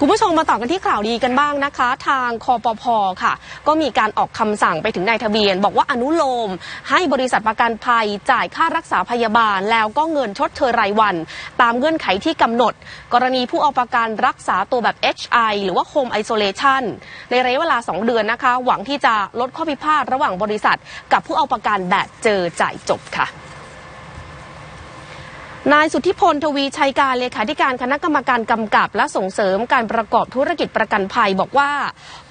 คุณผู้ชมมาต่อกันที่ข่าวดีกันบ้างนะคะ ทางคอปพค่ะ ก็มีการออกคำสั่งไปถึงนายทะเบียน บอกว่าอนุโลม ให้บริษัทประกันภัยจ่ายค่ารักษาพยาบาล แล้วก็เงินชดเชยรายวัน ตามเงื่อนไขที่กำหนด กรณีผู้เอาประกันรักษาตัวแบบ HI หรือว่า Home Isolation ในระยะเวลา 2 เดือนนะคะ หวังที่จะลดข้อพิพาทระหว่างบริษัท กับผู้เอาประกันแบบเจอจ่ายจบค่ะ นายสุทธิพลทวีชัยการเลขาธิการคณะกรรมการกำกับ และส่งเสริมการประกอบธุรกิจประกันภัยบอกว่า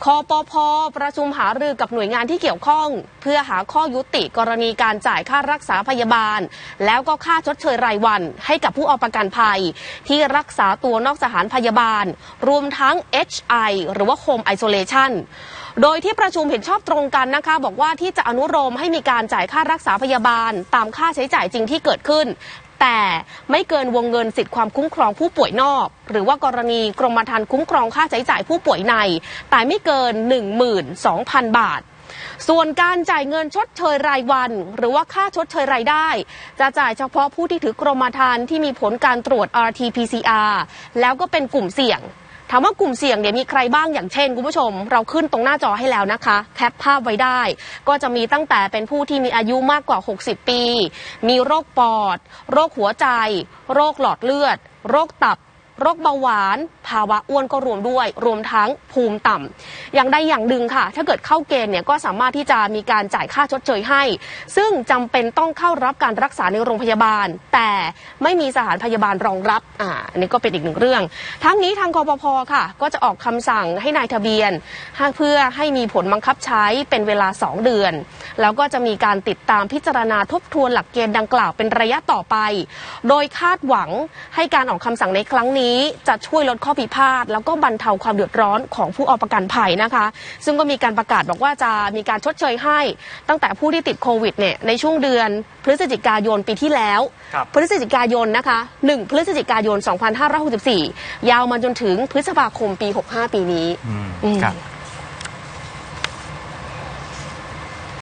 คอปพประชุมหารือกับหน่วยงานที่เกี่ยวข้อง เพื่อหาข้อยุติกรณีการจ่ายค่ารักษาพยาบาล แล้วก็ค่าชดเชยรายวัน ให้กับผู้เอาประกันภัย ที่รักษาตัวนอกสถานพยาบาล รวมทั้ง HI หรือว่า Home Isolation โดยที่ประชุมเห็นชอบตรงกันนะคะ บอกว่าที่จะอนุโลมให้มีการจ่ายค่ารักษาพยาบาล ตามค่าใช้จ่ายจริงที่เกิดขึ้น แต่ไม่เกินวงเงินสิทธิความคุ้มครองผู้ป่วยนอก หรือว่ากรณีกรมธรรม์คุ้มครองค่าใช้จ่ายผู้ป่วยใน แต่ไม่เกิน 12,000 บาทส่วนการจ่ายเงินชดเชยรายวัน หรือว่าค่าชดเชยรายได้ จะจ่ายเฉพาะผู้ที่ถือกรมธรรม์ที่มีผลการตรวจ RT-PCR แล้วก็เป็นกลุ่มเสี่ยง ถามว่ากลุ่มเสี่ยงเนี่ยมีใครบ้างอย่างเช่นคุณผู้ชม เราขึ้นตรงหน้าจอให้แล้วนะคะ แคปภาพไว้ได้ ก็จะมีตั้งแต่เป็นผู้ที่มีอายุมากกว่า 60 ปี มีโรคปอด โรคหัวใจ โรคหลอดเลือด โรคตับ โรคเบาหวาน ภาวะอ้วนก็รวมด้วย รวมทั้งภูมิต่ำอย่างใดอย่างหนึ่งค่ะ ถ้าเกิดเข้าเกณฑ์เนี่ยก็สามารถที่จะมีการจ่ายค่าชดเชยให้ ซึ่งจำเป็นต้องเข้ารับการรักษาในโรงพยาบาล แต่ไม่มีสถานพยาบาลรองรับอ่าอันนี้ก็เป็นอีกหนึ่งเรื่อง ทั้งนี้ทางกปพค่ะ ก็จะออกคำสั่งให้นายทะเบียนเพื่อให้มีผลบังคับใช้เป็นเวลา 2 เดือน แล้วก็จะมีการติดตามพิจารณาทบทวนหลักเกณฑ์ดังกล่าวเป็นระยะต่อไป โดยคาดหวังให้การออกคำสั่งในครั้งนี้จะช่วยลดข้อพิพาทแล้วก็บรรเทาความเดือดร้อนของผู้เอาประกันภัยนะคะ ซึ่งก็มีการประกาศบอกว่าจะมีการชดเชยให้ ตั้งแต่ผู้ที่ติดโควิดเนี่ยในช่วงเดือนพฤศจิกายนปีที่แล้วครับพฤศจิกายนนะคะ 1 พฤศจิกายน 2564 ยาวมาจนถึงพฤษภาคมปี 65 ปีนี้อืมอืมครับ